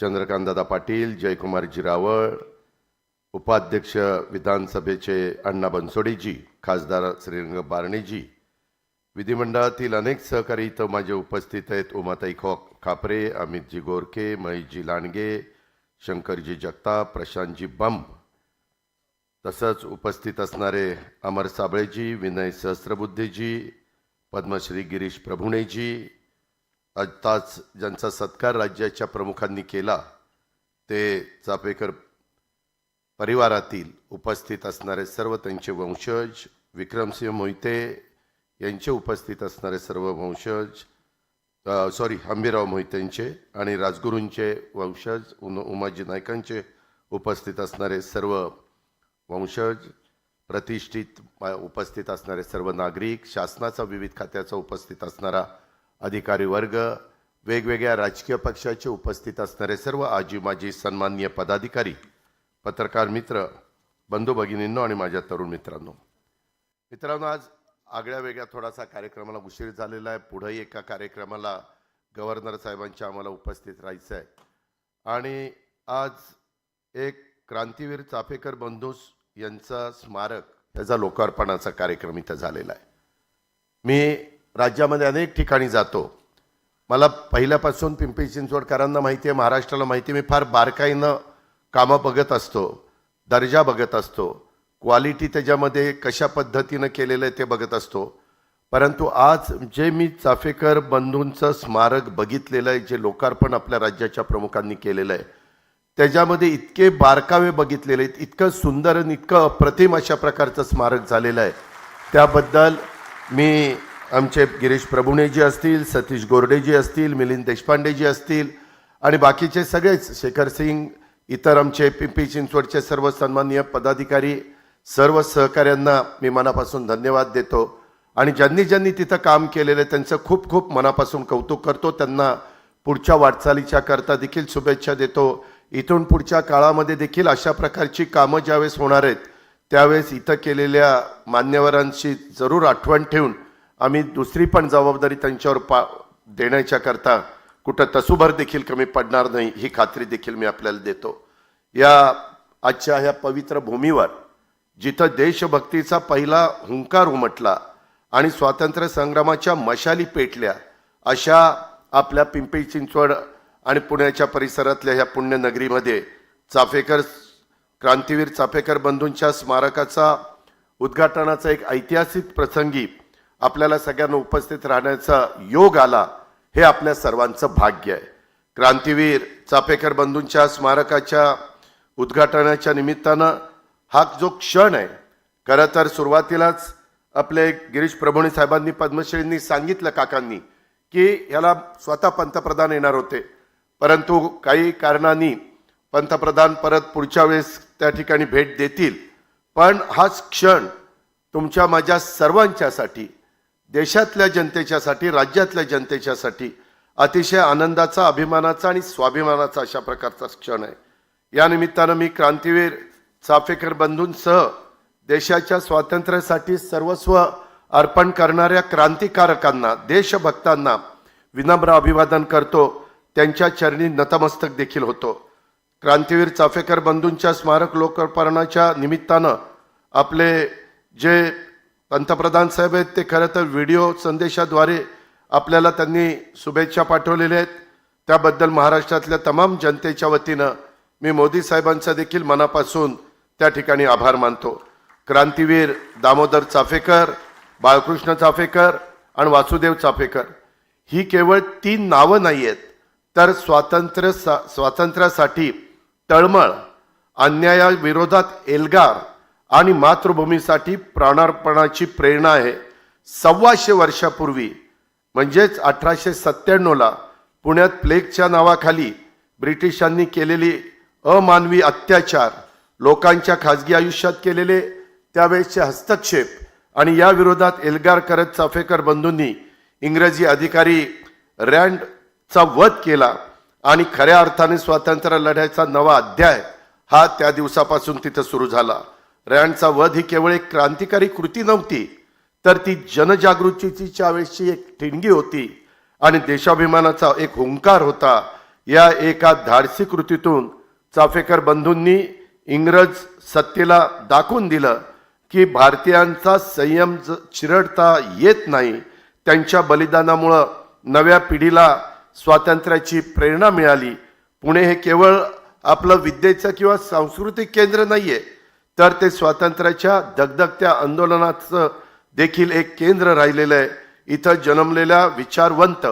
चंद्रकांतदादा पाटील जयकुमार जिरावळ उपाध्यक्ष विधानसभेचे अण्णा बनसोडेजी खासदार श्रीरंग बारणेजी. विधिमंडळातील अनेक सहकारी इथं माझे उपस्थित आहेत. उमाताई खो खापरे अमितजी गोरखे महेशजी लांडगे शंकरजी जगताप प्रशांतजी बंब. तसंच उपस्थित असणारे अमर साबळेजी विनय सहस्त्रबुद्धेजी पद्मश्री गिरीश प्रभुणेजी आत्ताच ज्यांचा सत्कार राज्याच्या प्रमुखांनी केला ते चापेकर परिवारातील उपस्थित असणारे सर्व त्यांचे वंशज विक्रमसिंह मोहिते यांचे उपस्थित असणारे सर्व वंशज सॉरी हंबीराव मोहितेंचे आणि राजगुरूंचे वंशज उन उमाजी नायकांचे उपस्थित असणारे सर्व वंशज प्रतिष्ठित उपस्थित असणारे सर्व नागरिक शासनाचा विविध खात्याचा उपस्थित असणारा अधिकारी वर्ग वेगवेगळ्या राजकीय पक्षाचे उपस्थित असणारे सर्व आजी माजी सन्माननीय पदाधिकारी पत्रकार मित्र बंधू भगिनींनो आणि माझ्या तरुण मित्रांनो. मित्रांनो आज आगळ्या वेगळ्या थोडासा कार्यक्रमाला उशीर झालेला आहे. पुढंही एका कार्यक्रमाला गव्हर्नर साहेबांच्या आम्हाला उपस्थित राहायचं आहे. आणि आज एक क्रांतीवीर चाफेकर बंधूस यांचा स्मारक त्याचा लोकार्पणाचा कार्यक्रम इथं झालेला आहे. मी राज्यामध्ये अनेक ठिकाणी जातो. मला पहिल्यापासून पिंपरी चिंचवडकरांना माहिती आहे महाराष्ट्राला माहिती आहे मी फार बारकाईनं कामं बघत असतो दर्जा बघत असतो क्वालिटी त्याच्यामध्ये कशा पद्धतीनं केलेलं आहे ते बघत असतो. परंतु आज जे मी चाफेकर बंधूंचं स्मारक बघितलेलं आहे जे लोकार्पण आपल्या राज्याच्या प्रमुखांनी केलेलं आहे त्याच्यामध्ये इतके बारकावे बघितलेले आहेत इतकं सुंदर आणि इतकं अप्रतिम अशा प्रकारचं स्मारक झालेलं आहे. त्याबद्दल मी आमचे गिरीश प्रभुणेजी असतील सतीश गोरडेजी असतील मिलिंद देशपांडेजी असतील आणि बाकीचे सगळेच शेखर सिंग इतर आमचे पिंपरी चिंचवडचे सर्व सन्माननीय पदाधिकारी सर्व सहकाऱ्यांना मी मनापासून धन्यवाद देतो. आणि ज्यांनी ज्यांनी तिथं काम केलेलं आहे त्यांचं खूप खूप मनापासून कौतुक करतो. त्यांना पुढच्या वाटचालीच्या करता देखील शुभेच्छा देतो. इथून पुढच्या काळामध्ये देखील अशा प्रकारची कामं ज्यावेळेस होणार आहेत त्यावेळेस इथं केलेल्या मान्यवरांची जरूर आठवण ठेवून आम्ही दुसरी पण जबाबदारी त्यांच्यावर पा देण्याच्या करता कुठं तसुभर देखील कमी पडणार नाही ही खात्री देखील मी आपल्याला देतो. या आजच्या ह्या पवित्र भूमीवर जिथं देशभक्तीचा पहिला हुंकार उमटला आणि स्वातंत्र्य संग्रामाच्या मशाली पेटल्या अशा आपल्या पिंपरी चिंचवड आणि पुण्याच्या परिसरातल्या ह्या पुण्यनगरीमध्ये चाफेकर क्रांतीवीर चाफेकर बंधूंच्या स्मारकाचा उद्घाटनाचा एक ऐतिहासिक प्रसंगी आपल्याला सगळ्यांना उपस्थित राहण्याचा योग आला हे आपल्या सर्वांचं भाग्य आहे. क्रांतीवीर चापेकर बंधूंच्या स्मारकाच्या उद्घाटनाच्या निमित्तानं हा जो क्षण आहे खरं तर सुरुवातीलाच आपले गिरीश प्रभुणे साहेबांनी पद्मश्रींनी सांगितलं काकांनी की ह्याला स्वतः पंतप्रधान येणार होते. परंतु काही कारणांनी पंतप्रधान परत पुढच्या वेळेस त्या ठिकाणी भेट देतील. पण हाच क्षण तुमच्या माझ्या सर्वांच्यासाठी देशातल्या जनतेच्यासाठी राज्यातल्या जनतेच्यासाठी अतिशय आनंदाचा अभिमानाचा आणि स्वाभिमानाचा अशा प्रकारचा क्षण आहे. या निमित्तानं मी क्रांतीवीर चाफेकर बंधूंसह देशाच्या स्वातंत्र्यासाठी सर्वस्व अर्पण करणाऱ्या क्रांतिकारकांना देशभक्तांना विनम्र अभिवादन करतो. त्यांच्या चरणी नतमस्तक देखील होतो. क्रांतीवीर चाफेकर बंधूंच्या स्मारक लोकार्पणाच्या निमित्तानं आपले जे पंतप्रधान साहेब आहेत ते खरं तर व्हिडिओ संदेशाद्वारे आपल्याला त्यांनी शुभेच्छा पाठवलेल्या आहेत. त्याबद्दल महाराष्ट्रातल्या तमाम जनतेच्या वतीनं मी मोदी साहेबांचा देखील मनापासून त्या ठिकाणी आभार मानतो. क्रांतीवीर दामोदर चाफेकर बाळकृष्ण चाफेकर आणि वासुदेव चाफेकर ही केवळ तीन नावं नाही आहेत तर स्वातंत्र्य सा स्वातंत्र्यासाठी तळमळ अन्यायाविरोधात एल्गार आणि मातृभूमीसाठी प्राणार्पणाची प्रेरणा आहे. सव्वाशे वर्षापूर्वी म्हणजेच अठराशे सत्त्याण्णवला पुण्यात प्लेगच्या नावाखाली ब्रिटिशांनी केलेली अमानवी अत्याचार लोकांच्या खाजगी आयुष्यात केलेले त्यावेळेसचे हस्तक्षेप आणि या विरोधात एल्गार करत चाफेकर बंधूंनी इंग्रजी अधिकारी रँडचा वध केला आणि खऱ्या अर्थाने स्वातंत्र्य लढ्याचा नवा अध्याय हा त्या दिवसापासून तिथं सुरू झाला. रयांचा वध ही केवळ एक क्रांतिकारी कृती नव्हती तर ती जनजागृतीच्या वेळेसची एक ठिणगी होती आणि देशाभिमानाचा एक हुंकार होता या एका धाडसी कृतीतून चाफेकर बंधूंनी इंग्रज सत्तेला दाखवून दिलं की भारतीयांचा संयम ज- चिरडता येत नाही. त्यांच्या बलिदानामुळं नव्या पिढीला स्वातंत्र्याची प्रेरणा मिळाली. पुणे हे केवळ आपलं विद्येचं किंवा सांस्कृतिक केंद्र नाही आहे तर ते स्वातंत्र्याच्या दगदगत्या आंदोलनाचं देखील एक केंद्र राहिलेलं आहे. इथं जन्मलेल्या विचारवंत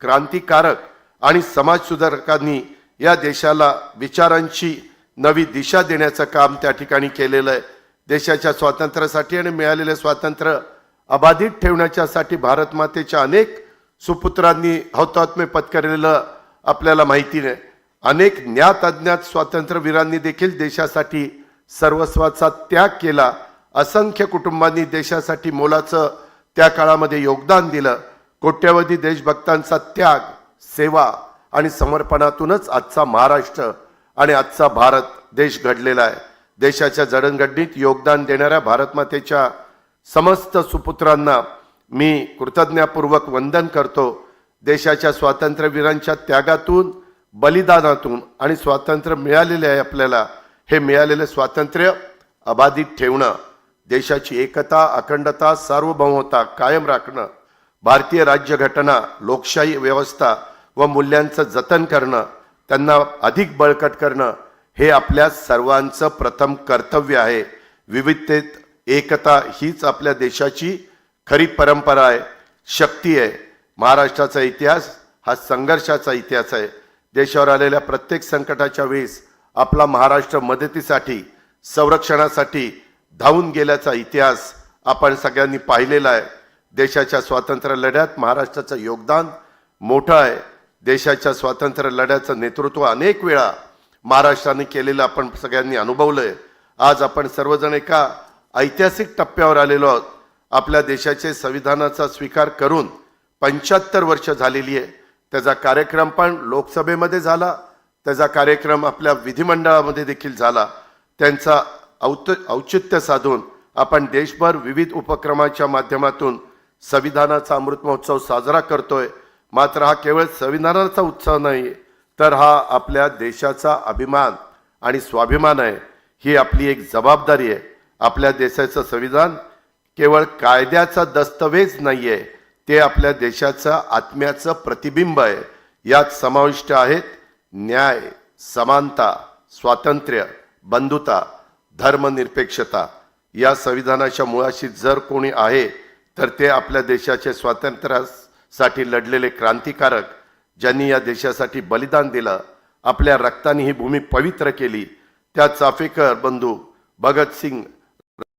क्रांतिकारक आणि समाजसुधारकांनी या देशाला विचारांची नवी दिशा देण्याचं काम त्या ठिकाणी केलेलं आहे. देशाच्या स्वातंत्र्यासाठी आणि मिळालेले स्वातंत्र्य अबाधित ठेवण्याच्यासाठी भारत मातेच्या अनेक सुपुत्रांनी हौतात्म्य पत्करलेलं आपल्याला माहिती नाही. अनेक ज्ञात अज्ञात स्वातंत्र्यवीरांनी देखील देशासाठी सर्वस्वाचा त्याग केला. असंख्य कुटुंबांनी देशासाठी मोलाचं त्या काळामध्ये योगदान दिलं. कोट्यवधी देशभक्तांचा त्याग सेवा आणि समर्पणातूनच आजचा महाराष्ट्र आणि आजचा भारत देश घडलेला आहे. देशाच्या जडणघडणीत योगदान देणाऱ्या भारतमातेच्या समस्त सुपुत्रांना मी कृतज्ञपूर्वक वंदन करतो. देशाच्या स्वातंत्र्यवीरांच्या त्यागातून बलिदानातून आणि स्वातंत्र्य मिळालेले आहे आपल्याला. हे मिळालेले स्वातंत्र्य अबाधित ठेवणं देशाची एकता अखंडता सार्वभौमता कायम राखणं भारतीय राज्यघटना लोकशाही व्यवस्था व मूल्यांचं जतन करणं त्यांना अधिक बळकट करणं हे आपल्या सर्वांचं प्रथम कर्तव्य आहे. विविधतेत एकता हीच आपल्या देशाची खरी परंपरा आहे शक्ती आहे. महाराष्ट्राचा इतिहास हा संघर्षाचा इतिहास आहे. देशावर आलेल्या प्रत्येक संकटाच्या वेळेस आपला महाराष्ट्र मदतीसाठी संरक्षणासाठी धावून गेल्याचा इतिहास आपण सगळ्यांनी पाहिलेला आहे. देशाच्या स्वातंत्र्य लढ्यात महाराष्ट्राचं योगदान मोठं आहे. देशाच्या स्वातंत्र्य लढ्याचं नेतृत्व अनेक वेळा महाराष्ट्राने केलेलं आपण सगळ्यांनी अनुभवलं आहे आज आपण सर्वजण एका ऐतिहासिक टप्प्यावर आलेलो आहोत. आपल्या देशाचे संविधानाचा स्वीकार करून पंच्याहत्तर वर्ष झालेली आहे. त्याचा कार्यक्रम पण लोकसभेमध्ये झाला. त्याचा कार्यक्रम आपल्या विधिमंडळामध्ये देखील झाला. त्यांचा औत औचित्य साधून आपण देशभर विविध उपक्रमाच्या माध्यमातून संविधानाचा अमृत महोत्सव साजरा करतोय. मात्र हा केवळ संविधानाचा उत्सव नाही तर हा आपल्या देशाचा अभिमान आणि स्वाभिमान आहे. ही आपली एक जबाबदारी आहे. आपल्या देशाचं संविधान केवळ कायद्याचा दस्तवेज आहे ते आपल्या देशाचं आत्म्याचं प्रतिबिंब आहे. यात समाविष्ट आहेत न्याय समानता स्वातंत्र्य बंधुता धर्मनिरपेक्षता या संविधानाच्या मुळाशी जर कोणी आहे तर ते आपल्या देशाच्या स्वातंत्र्यासाठी लढलेले क्रांतिकारक ज्यांनी या देशासाठी बलिदान दिलं आपल्या रक्ताने ही भूमी पवित्र केली त्या चाफेकर बंधू भगतसिंग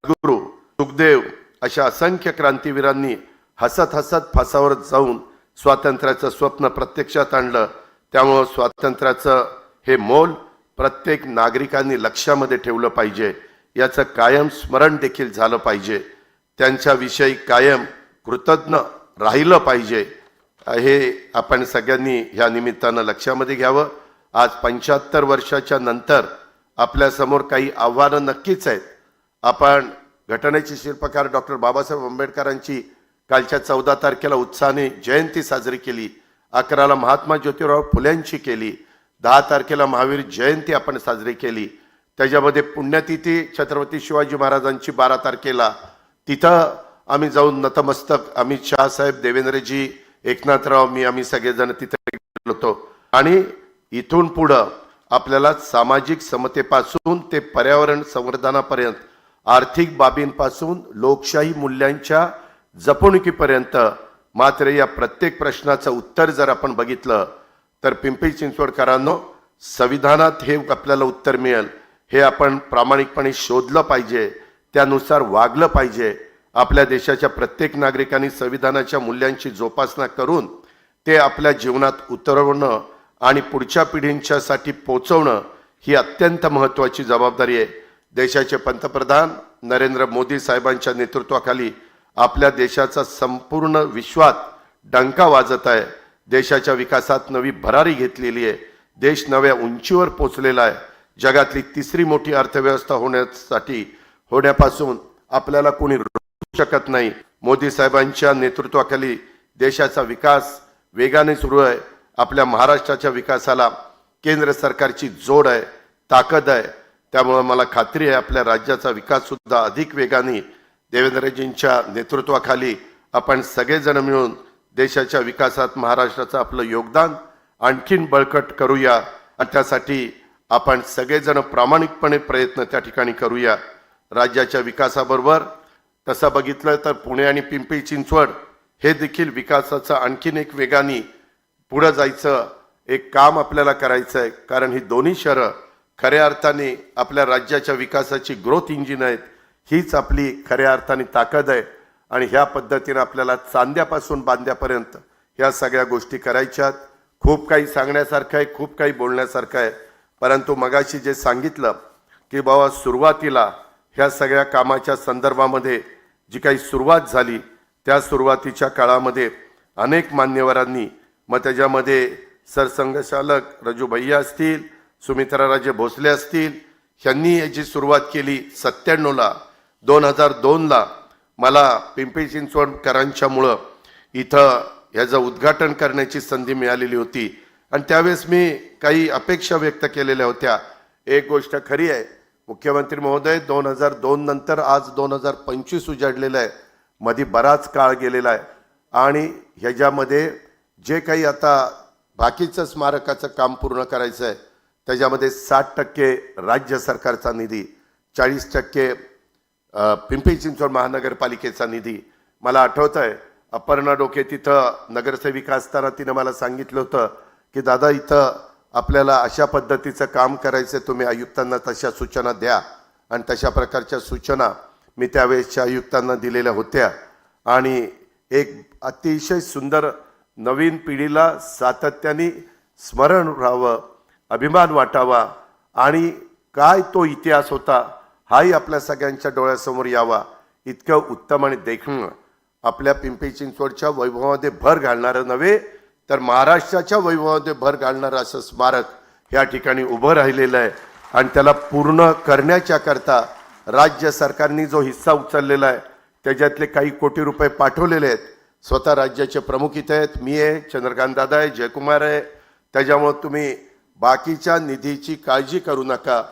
गुरु सुखदेव अशा असंख्य क्रांतीवीरांनी हसत हसत फासावर जाऊन स्वातंत्र्याचं स्वप्न प्रत्यक्षात आणलं त्यामुळं स्वातंत्र्याचं हे मोल प्रत्येक नागरिकांनी लक्षामध्ये ठेवलं पाहिजे. याचं कायम स्मरण देखील झालं पाहिजे. त्यांच्याविषयी कायम कृतज्ञ राहिलं पाहिजे. हे आपण सगळ्यांनी ह्या निमित्तानं लक्षामध्ये घ्यावं. आज पंच्याहत्तर वर्षाच्या नंतर आपल्यासमोर काही आव्हानं नक्कीच आहेत. आपण घटनेचे शिल्पकार डॉक्टर बाबासाहेब आंबेडकरांची कालच्या चौदा तारखेला उत्साहाने जयंती साजरी केली. अकराला महात्मा ज्योतिराव फुल्यांची केली. दहा तारखेला महावीर जयंती आपण साजरी केली. त्याच्यामध्ये पुण्यतिथी छत्रपती शिवाजी महाराजांची बारा तारखेला. तिथं आम्ही जाऊन नतमस्तक अमित शहा साहेब देवेंद्रजी एकनाथराव मी आम्ही सगळेजण तिथे गेलो होतो. आणि इथून पुढं आपल्याला सामाजिक समतेपासून ते पर्यावरण संवर्धनापर्यंत आर्थिक बाबींपासून लोकशाही मूल्यांच्या जपणुकीपर्यंत मात्र या प्रत्येक प्रश्नाचं उत्तर जर आपण बघितलं तर पिंपरी चिंचवडकरांनो संविधानात हे आपल्याला उत्तर मिळेल. हे आपण प्रामाणिकपणे शोधलं पाहिजे त्यानुसार वागलं पाहिजे. आपल्या देशाच्या प्रत्येक नागरिकांनी संविधानाच्या मूल्यांची जोपासना करून ते आपल्या जीवनात उतरवणं आणि पुढच्या पिढींच्यासाठी पोचवणं ही अत्यंत महत्त्वाची जबाबदारी आहे. देशाचे पंतप्रधान नरेंद्र मोदी साहेबांच्या नेतृत्वाखाली आपल्या देशाचा संपूर्ण विश्वात डंका वाजत आहे. देशाच्या विकासात नवी भरारी घेतलेली आहे. देश नव्या उंचीवर पोचलेला आहे. जगातली तिसरी मोठी अर्थव्यवस्था होण्यासाठी होण्यापासून आपल्याला कोणी रोखू शकत नाही. मोदी साहेबांच्या नेतृत्वाखाली देशाचा विकास वेगाने सुरू आहे. आपल्या महाराष्ट्राच्या विकासाला केंद्र सरकारची जोड आहे ताकद आहे. त्यामुळं मला खात्री आहे आपल्या राज्याचा विकाससुद्धा अधिक वेगाने देवेंद्रजींच्या नेतृत्वाखाली आपण सगळेजण मिळून देशाच्या विकासात महाराष्ट्राचं आपलं योगदान आणखीन बळकट करूया. आणि त्यासाठी आपण सगळेजण प्रामाणिकपणे प्रयत्न त्या ठिकाणी करूया. राज्याच्या विकासाबरोबर तसं बघितलं तर पुणे आणि पिंपरी चिंचवड हे देखील विकासाचं आणखीन एक वेगाने पुढं जायचं एक काम आपल्याला करायचं आहे कारण ही दोन्ही शहरं खऱ्या अर्थाने आपल्या राज्याच्या विकासाची ग्रोथ इंजिन आहेत. हीच आपली खऱ्या अर्थाने ताकद आहे. आणि ह्या पद्धतीनं आपल्याला चांद्यापासून बांध्यापर्यंत ह्या सगळ्या गोष्टी करायच्यात खूप काही सांगण्यासारखं आहे खूप काही बोलण्यासारखं आहे. परंतु मगाशी जे सांगितलं की बाबा सुरुवातीला ह्या सगळ्या कामाच्या संदर्भामध्ये जी काही सुरुवात झाली त्या सुरुवातीच्या काळामध्ये अनेक मान्यवरांनी मग त्याच्यामध्ये सरसंघचालक रजू भैया असतील सुमित्राराजे भोसले असतील ह्यांनी याची सुरुवात केली सत्त्याण्णवला दोन हजार दोनला मला पिंपरी चिंचवडकरांच्यामुळं इथं ह्याचं उद्घाटन करण्याची संधी मिळालेली होती. आणि त्यावेळेस मी काही अपेक्षा व्यक्त केलेल्या होत्या. एक गोष्ट खरी आहे मुख्यमंत्री महोदय दोन हजार दोन नंतर आज दोन हजार पंचवीस उजाडलेलं आहे. मध्ये बराच काळ गेलेला आहे. आणि ह्याच्यामध्ये जे काही आता बाकीचं स्मारकाचं काम पूर्ण करायचं आहे त्याच्यामध्ये साठ टक्के राज्य सरकारचा निधी चाळीस टक्के पिंपरी चिंचवड महानगरपालिकेचा निधी मला आठवत आहे अपर्णा डोके तिथं नगरसेविका असताना तिनं मला सांगितलं होतं की दादा इथं आपल्याला अशा पद्धतीचं काम करायचं तुम्ही आयुक्तांना तशा सूचना द्या. आणि तशा प्रकारच्या सूचना मी त्यावेळेसच्या आयुक्तांना दिलेल्या होत्या. आणि एक अतिशय सुंदर नवीन पिढीला सातत्याने स्मरण राहावं अभिमान वाटावा आणि काय तो इतिहास होता हाही आपल्या सगळ्यांच्या डोळ्यासमोर यावा. इतकं उत्तम आणि देखणं. आपल्या पिंपरी चिंचवडच्या वैभवामध्ये भर घालणारं नव्हे तर महाराष्ट्राच्या वैभवामध्ये भर घालणारं असं स्मारक या ठिकाणी उभं राहिलेलं आहे. आणि त्याला पूर्ण करण्याच्या करता राज्य सरकारने जो हिस्सा उचललेला आहे त्याच्यातले काही कोटी रुपये पाठवलेले आहेत. स्वतः राज्याचे प्रमुख इथे आहेत. मी आहे चंद्रकांत दादा आहे जयकुमार आहे. त्याच्यामुळं तुम्ही बाकीच्या निधीची काळजी करू नका.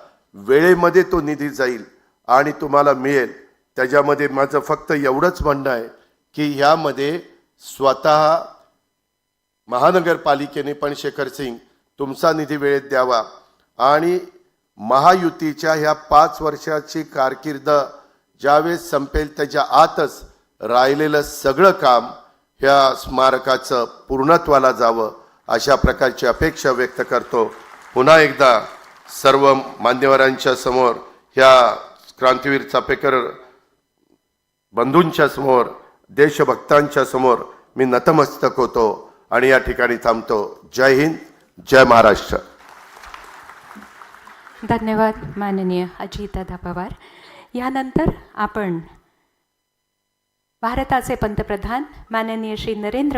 वेळेमध्ये तो निधी जाईल आणि तुम्हाला मिळेल. त्याच्यामध्ये माझं फक्त एवढंच म्हणणं आहे की ह्यामध्ये स्वतः महानगरपालिकेने पण शेखर सिंग तुमचा निधी वेळेत द्यावा आणि महायुतीच्या ह्या पाच वर्षाची कारकीर्द ज्यावेळेस संपेल त्याच्या आतच राहिलेलं सगळं काम ह्या स्मारकाचं पूर्णत्वाला जावं अशा प्रकारची अपेक्षा व्यक्त करतो. पुन्हा एकदा सर्व मान्यवरांच्या समोर ह्या क्रांतीवीर चापेकर बंधूंच्या समोर देशभक्तांच्या समोर मी नतमस्तक होतो आणि या ठिकाणी थांबतो. जय हिंद जय महाराष्ट्र. धन्यवाद माननीय अजितदादा पवार. यानंतर आपण भारताचे पंतप्रधान माननीय श्री नरेंद्र